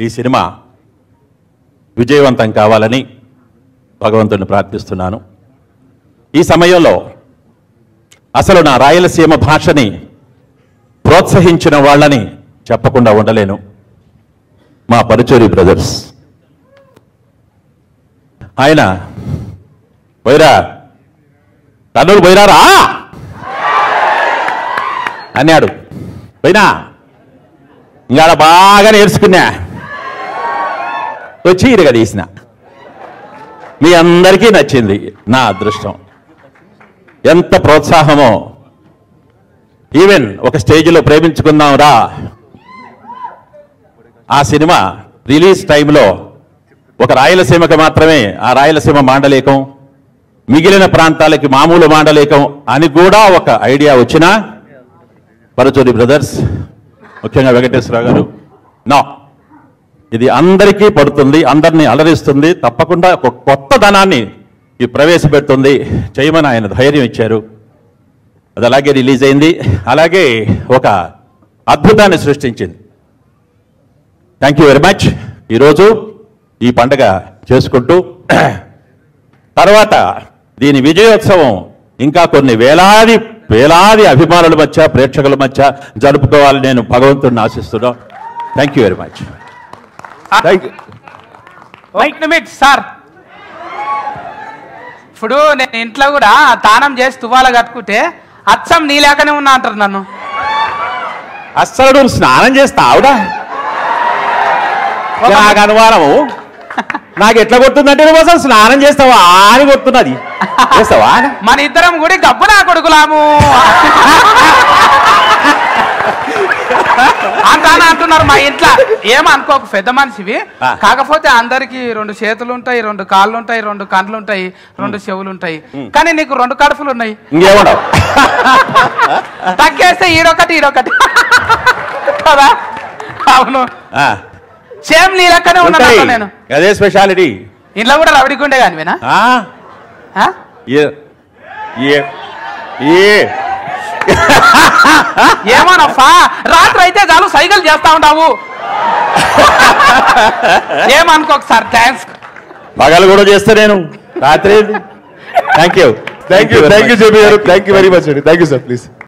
ఈ సినిమా విజయవంతం కావాలని భగవంతుని ప్రార్థిస్తున్నాను. ఈ సమయంలో అసలు నా రాయలసీమ భాషని ప్రోత్సహించిన వాళ్ళని చెప్పకుండా ఉండలేను. మా పరుచూరి బ్రదర్స్. ఆయన పోయిరా కర్నూలు పోయినారా అన్నాడు. పోయినా ఇంకా బాగా నేర్చుకున్నా. వచ్చి ఇరగ తీసిన. మీ అందరికీ నచ్చింది నా అదృష్టం. ఎంత ప్రోత్సాహమో. ఈవెన్ ఒక స్టేజ్లో ప్రేమించుకుందాం రా. ఆ సినిమా రిలీజ్ టైంలో ఒక రాయలసీమకి మాత్రమే ఆ రాయలసీమ మాండలేకం మిగిలిన ప్రాంతాలకి మామూలు మాండలేకం అని కూడా ఒక ఐడియా వచ్చినా పరచూరి బ్రదర్స్ ముఖ్యంగా వెంకటేశ్వరరావు గారు నా. ఇది అందరికీ పడుతుంది అందరినీ అలరిస్తుంది. తప్పకుండా ఒక కొత్త ధనాన్ని ఈ ప్రవేశపెడుతుంది. చేయమని ఆయన ధైర్యం ఇచ్చారు. అది అలాగే రిలీజ్ అయింది. అలాగే ఒక అద్భుతాన్ని సృష్టించింది. థ్యాంక్ యూ వెరీ మచ్ ఈరోజు ఈ పండగ చేసుకుంటూ తర్వాత దీని విజయోత్సవం ఇంకా కొన్ని వేలాది వేలాది అభిమానుల మధ్య ప్రేక్షకుల మధ్య జరుపుకోవాలని నేను భగవంతుడిని ఆశిస్తున్నాను. Thank you very much sir ఇప్పుడు నేను ఇంట్లో కూడా తానం చేసి తువ్వాల కట్టుకుంటే అచ్చం నీలేకనే ఉన్నా అంటారు నన్ను. అస్సలు స్నానం చేస్తావుడా నాకు అనుమానము. నాకు ఎట్లా కొడుతుందంటే నువ్వు అసలు స్నానం చేస్తావా? అని కొడుతున్నది. చేస్తావా? మన ఇద్దరం కూడా గబ్బు నా కొడుకులాము అంటాను అంటున్నారు మా ఇంట్లో. ఏమనుకోకు పెద్ద మనిషివి. కాకపోతే అందరికి రెండు చేతులు ఉంటాయి రెండు కాళ్ళు ఉంటాయి రెండు కండ్లు ఉంటాయి రెండు చెవులు ఉంటాయి కానీ నీకు రెండు కడుపులు ఉన్నాయి తగ్గేస్తే ఈడొకటి ఈడొకటి. కదా? అవును. సేమ్ నీ లెక్కనే ఉన్నాను నేను. అదే స్పెషాలిటీ. ఇంట్లో కూడా ఆ? ఏ- ఏ- ఏ. ఏమోనప్పా? రాత్రి అయితే చాలు సైకిల్ చేస్తా ఉంటావు. ఏమనుకోకు సార్ థ్యాంక్స్ పగలు కూడా చేస్తా నేను. రాత్రి thank you thank you thank you JB గారు. థ్యాంక్ యూ వెరీ మచ్ అండి థ్యాంక్ యూ సార్ ప్లీజ్